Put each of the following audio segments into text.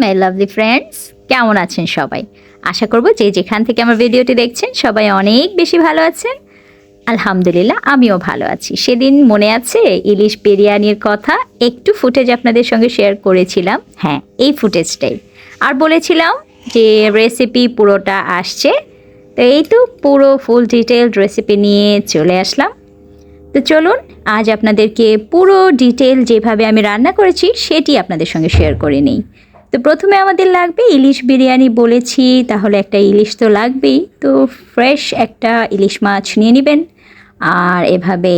My lovely friends কেমন আছেন সবাই? আশা করব যে যেখান থেকে আমার ভিডিওটি দেখছেন, সবাই অনেক বেশি ভালো আছেন। আলহামদুলিল্লাহ, আমিও ভালো আছি। সেদিন মনে আছে ইলিশ বিরিয়ানির কথা? একটু ফুটেজ আপনাদের সঙ্গে শেয়ার করেছিলাম। হ্যাঁ এই ফুটেজটাই। আর বলেছিলাম যে রেসিপি পুরোটা আসছে। তো এই তো পুরো ফুল ডিটেলড রেসিপি নিয়ে চলে আসলাম। তো চলুন, আজ আপনাদেরকে পুরো ডিটেল যেভাবে আমি রান্না করেছি, সেটি আপনাদের সঙ্গে শেয়ার করে নিই। তো প্রথমে আমাদের লাগবে ইলিশ বিরিয়ানি বলেছি, তাহলে একটা ইলিশ তো লাগবেই। তো ফ্রেশ একটা ইলিশ মাছ নিয়ে নেবেন। আর এভাবে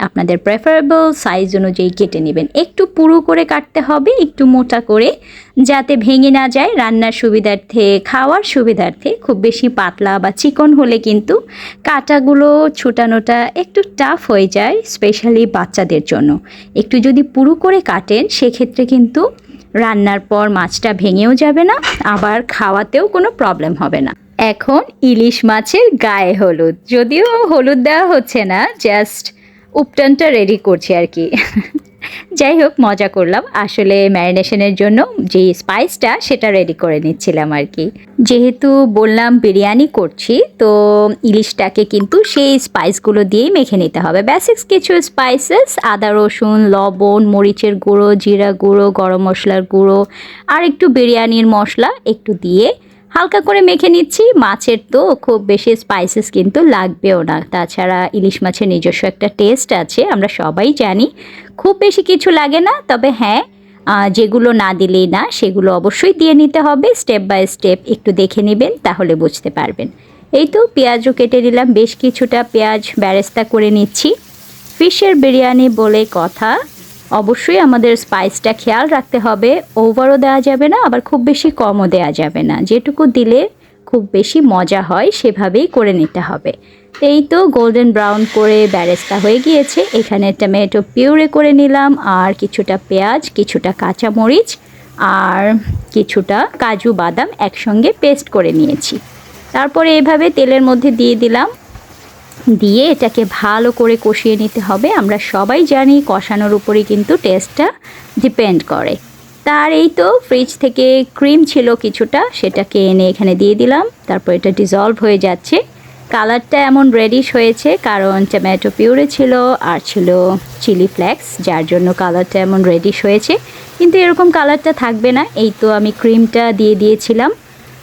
আপনাদের প্রেফারেবল সাইজ অনুযায়ী কেটে নেবেন। একটু পুরু করে কাটতে হবে, একটু মোটা করে, যাতে ভেঙে না যায়। রান্নার সুবিধার্থে, খাওয়ার সুবিধার্থে খুব বেশি পাতলা বা চিকন হলে কিন্তু কাটাগুলো ছোটানোটা একটু টাফ হয়ে যায় স্পেশালি বাচ্চাদের জন্য। একটু যদি পুরু করে কাটেন, সেক্ষেত্রে কিন্তু রান্নার পর মাছটা ভেঙেও যাবে না, আবার খাওয়াতেও কোনো প্রবলেম হবে না। এখন ইলিশ মাছের গায়ে হলুদ, যদিও হলুদ দেওয়া হচ্ছে না জাস্ট উপটানটা রেডি করছি আর কি। যাই হোক, মজা করলাম। আসলে ম্যারিনেশনের জন্য যে স্পাইসটা, সেটা রেডি করে নিচ্ছিলাম আর কি। যেহেতু বললাম বিরিয়ানি করছি, তো ইলিশটাকে কিন্তু সেই স্পাইসগুলো দিয়েই মেখে নিতে হবে। বেসিক্স কিছু স্পাইসেস আদা, রসুন, লবণ, মরিচের গুঁড়ো, জিরা গুঁড়ো, গরম মশলার গুঁড়ো, আর একটু বিরিয়ানির মশলা একটু দিয়ে হালকা করে মেখে নিচ্ছি। মাছের তো খুব বেশি স্পাইসেস কিন্তু লাগবেও না। তাছাড়া ইলিশ মাছের নিজস্ব একটা টেস্ট আছে, আমরা সবাই জানি। খুব বেশি কিছু লাগে না, তবে হ্যাঁ যেগুলো না দিলেই না, সেগুলো অবশ্যই দিয়ে নিতে হবে। স্টেপ বাই স্টেপ একটু দেখে নেবেন, তাহলে বুঝতে পারবেন। এই তো পেঁয়াজও কেটে নিলাম, বেশ কিছুটা পেঁয়াজ ব্যারেস্তা করে নিচ্ছি। ফিশের বিরিয়ানি বলে কথা। অবশ্যই আমাদের স্পাইসটা খেয়াল রাখতে হবে। ওভারও দেওয়া যাবে না, আবার খুব বেশি কমও দেওয়া যাবে না। যেটুকু দিলে খুব বেশি মজা হয়, সেভাবেই করে নিতে হবে। এই তো গোল্ডেন ব্রাউন করে ব্যারেস্তা হয়ে গিয়েছে। এখানে টমেটো পিউরে করে নিলাম, আর কিছুটা পেঁয়াজ, কিছুটা কাঁচামরিচ, আর কিছুটা কাজু বাদাম একসঙ্গে পেস্ট করে নিয়েছি। তারপরে এভাবে তেলের মধ্যে দিয়ে দিলাম। দিয়ে এটাকে ভালো করে কষিয়ে নিতে হবে। আমরা সবাই জানি কষানোর উপরেই কিন্তু টেস্টটা ডিপেন্ড করে। তার এই তো ফ্রিজ থেকে ক্রিম ছিল কিছুটা, সেটাকে এনে এখানে দিয়ে দিলাম। তারপর এটা ডিজলভ হয়ে যাচ্ছে। কালারটা এমন রেডিশ হয়েছে, কারণ টমেটো পিউরে ছিল আর ছিল চিলি ফ্লেক্স যার জন্য কালারটা এমন রেডিশ হয়েছে। কিন্তু এরকম কালারটা থাকবে না, এই তো আমি ক্রিমটা দিয়ে দিয়েছিলাম।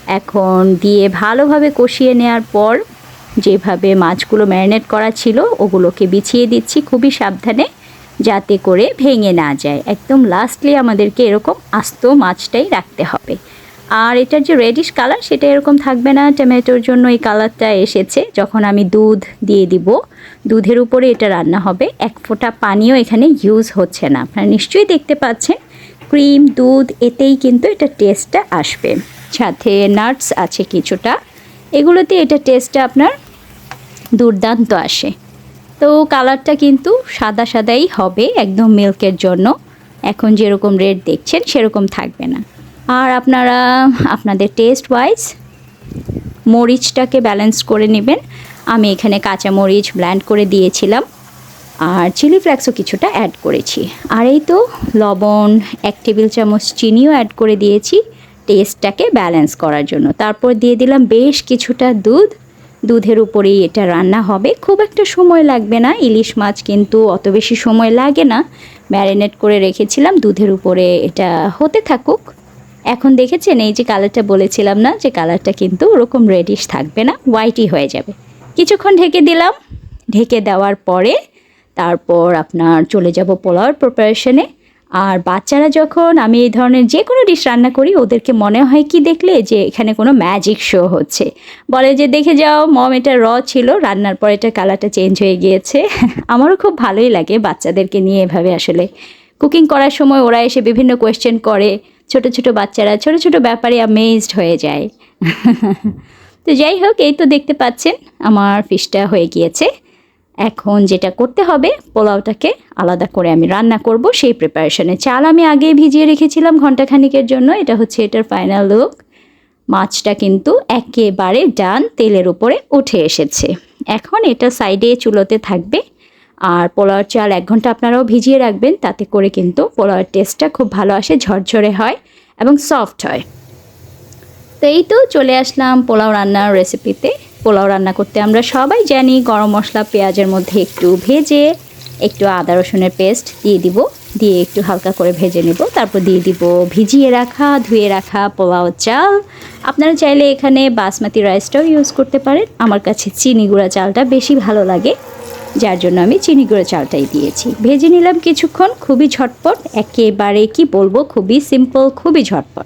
এখন দিয়ে ভালোভাবে কষিয়ে নেওয়ার পর যেভাবে মাছগুলো ম্যারিনেট করা ছিল, ওগুলোকে বিছিয়ে দিচ্ছি খুবই সাবধানে যাতে করে ভেঙে না যায়। একদম লাস্টলি আমাদেরকে এরকম আস্ত মাছটাই রাখতে হবে। আর এটার যে রেডিশ কালার সেটা এরকম থাকবে না। টমেটোর জন্য এই কালারটা এসেছে। যখন আমি দুধ দিয়ে দিব, দুধের উপরে এটা রান্না হবে। এক ফোঁটা পানিও এখানে ইউজ হচ্ছে না। আপনারা নিশ্চয়ই দেখতে পাচ্ছেন, ক্রিম, দুধ, এতেই কিন্তু এটা টেস্টটা আসবে। সাথে নাটস আছে কিছুটা। এগুলোতে এটা টেস্টটা আপনার দুর্দান্ত আসে। তো কালারটা কিন্তু সাদা সাদাই হবে, একদম মিল্কের জন্য। এখন যেরকম রেড দেখছেন, সেরকম থাকবে না। আর আপনারা, আপনাদের টেস্ট ওয়াইজ মরিচটাকে ব্যালেন্স করে নেবেন। আমি এখানে কাঁচা মরিচ ব্ল্যান্ড করে দিয়েছিলাম। আর চিলি ফ্লেক্সও কিছুটা অ্যাড করেছি। আর এই তো লবণ, এক টেবিল চামচ চিনিও অ্যাড করে দিয়েছি। টেস্টটাকে ব্যালেন্স করার জন্য। তারপর দিয়ে দিলাম বেশ কিছুটা দুধ। দুধের উপরেই এটা রান্না হবে। খুব একটা সময় লাগবে না, ইলিশ মাছ কিন্তু অত বেশি সময় লাগে না। ম্যারিনেট করে রেখেছিলাম, দুধের উপরে এটা হতে থাকুক। এখন দেখেছেন, এই যে কালারটা বলেছিলাম না, যে কালারটা কিন্তু ওরকম রেডিশ থাকবে না হোয়াইটই হয়ে যাবে। কিছুক্ষণ ঢেকে দিলাম। ঢেকে দেওয়ার পরে তারপর আপনার চলে যাব পোলাওয়ার প্রিপারেশনে আর বাচ্চারা যখন আমি এই ধরনের যে কোনো ডিশ রান্না করি, ওদেরকে মনে হয় কি দেখলে যে এখানে কোনো ম্যাজিক শো হচ্ছে। বলে যে, দেখে যাও, মম, এটা র ছিল, রান্নার পর এটা কালারটা চেঞ্জ হয়ে গিয়েছে। আমারও খুব ভালোই লাগে বাচ্চাদেরকে নিয়ে এভাবে আসলে। কুকিং করার সময় ওরা এসে বিভিন্ন কোয়েশ্চেন করে, ছোট ছোট বাচ্চারা, ছোট ছোট ব্যাপারে অ্যামেজড হয়ে যায়। তো যাই হোক, এই তো দেখতে পাচ্ছেন, আমার ফিশটা হয়ে গিয়েছে। এখন যেটা করতে হবে, পোলাওটাকে আলাদা করে আমি রান্না করব, সেই প্রিপারেশনে চাল আমি আগে ভিজিয়ে রেখেছিলাম ঘন্টাখানিকের জন্য, এটা হচ্ছে এটার ফাইনাল লুক মাছটা কিন্তু একেবারে ডান তেলের উপরে উঠে এসেছে। এখন এটা সাইডে চুলোতে থাকবে, আর পোলাওর চাল এক ঘণ্টা আপনারাও ভিজিয়ে রাখবেন, তাতে করে কিন্তু পোলাওয়ের টেস্টটা খুব ভালো আসে, ঝরঝরে হয় এবং সফট হয়। তো এই তো চলে আসলাম পোলাও রান্নার রেসিপিতে পোলাও রান্না করতে আমরা সবাই জানি গরম মশলা পেঁয়াজের মধ্যে একটু ভেজে একটু আদা রসুনের পেস্ট দিয়ে দিব, দিয়ে একটু হালকা করে ভেজে নেব। তারপর দিয়ে দিব ভিজিয়ে রাখা, ধুয়ে রাখা পোলাও চাল। আপনারা চাইলে এখানে বাসমতি রাইসটাও ইউজ করতে পারেন। আমার কাছে চিনি গুঁড়া চালটা বেশি ভালো লাগে, যার জন্য আমি চিনি গুঁড়ো চালটাই দিয়েছি। ভেজে নিলাম কিছুক্ষণ, খুবই ঝটপট, একেবারে কি বলব, খুবই সিম্পল খুবই ঝটপট।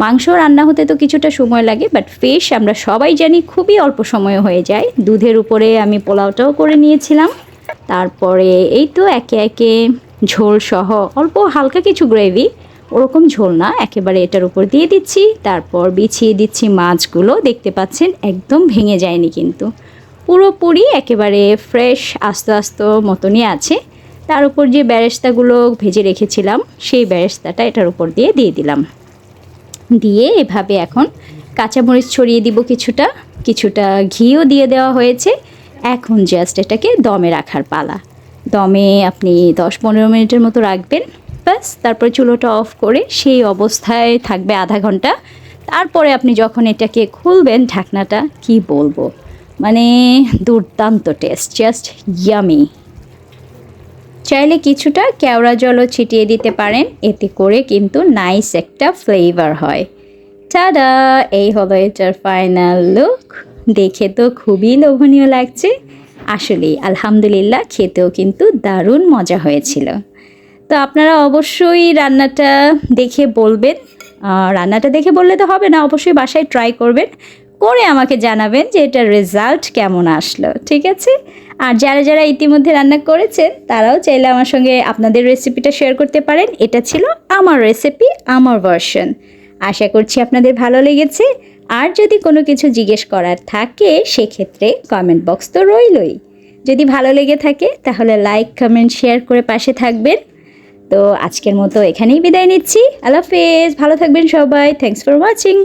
মাংস রান্না হতে তো কিছুটা সময় লাগে বাট ফিশ আমরা সবাই জানি খুবই অল্প সময়ে হয়ে যায়। দুধের উপরে আমি পোলাওটাও করে নিয়েছিলাম। তারপরে এই তো একে একে ঝোল সহ অল্প হালকা কিছু গ্রেভি ওরকম ঝোল না, একেবারে এটার উপর দিয়ে দিচ্ছি। তারপর বিছিয়ে দিচ্ছি মাছগুলো, দেখতে পাচ্ছেন একদম ভেঙে যায়নি কিন্তু। পুরোপুরি একেবারে ফ্রেশ আস্তে আস্তে মতনই আছে। তার উপর যে ব্যারেস্তাগুলো ভেজে রেখেছিলাম, সেই ব্যারেস্তাটা এটার উপর দিয়ে দিয়ে দিলাম। দিয়ে এভাবে এখন কাঁচামরিচ ছড়িয়ে দিব কিছুটা কিছুটা ঘিও দিয়ে দেওয়া হয়েছে। এখন জাস্ট এটাকে দমে রাখার পালা। দমে আপনি দশ পনেরো মিনিটের মতো রাখবেন। ব্যাস, তারপর চুলোটা অফ করে সেই অবস্থায় থাকবে আধা ঘণ্টা। তারপরে আপনি যখন এটাকে খুলবেন ঢাকনাটা, কি বলব? মানে দুর্দান্ত টেস্ট জাস্ট ইয়ামি চাইলে কিছুটা কেওড়া জলও ছিটিয়ে দিতে পারেন। এতে করে কিন্তু নাইস একটা ফ্লেভার হয়। টাডা এই হলো এটার ফাইনাল লুক। দেখে তো খুবই লোভনীয় লাগছে। আসলেই আলহামদুলিল্লাহ খেতেও কিন্তু দারুণ মজা হয়েছিল। তো আপনারা অবশ্যই রান্নাটা দেখে বলবেন। রান্নাটা দেখে বললে তো হবে না, অবশ্যই বাসায় ট্রাই করবেন। করে আমাকে জানাবেন যে এটার রেজাল্ট কেমন আসলো, ঠিক আছে? আর যারা যারা ইতিমধ্যে রান্না করেছেন, তারাও চাইলে আমার সঙ্গে আপনাদের রেসিপিটা শেয়ার করতে পারেন। এটা ছিল আমার রেসিপি আমার ভার্সন আশা করছি আপনাদের ভালো লেগেছে। আর যদি কোনো কিছু জিজ্ঞেস করার থাকে, সেক্ষেত্রে কমেন্ট বক্স তো রইলই। যদি ভালো লেগে থাকে, তাহলে লাইক কমেন্ট শেয়ার করে পাশে থাকবেন। তো আজকের মতো এখানেই বিদায় নিচ্ছি। আল্লাহ হাফেজ। ভালো থাকবেন সবাই। Thanks for watching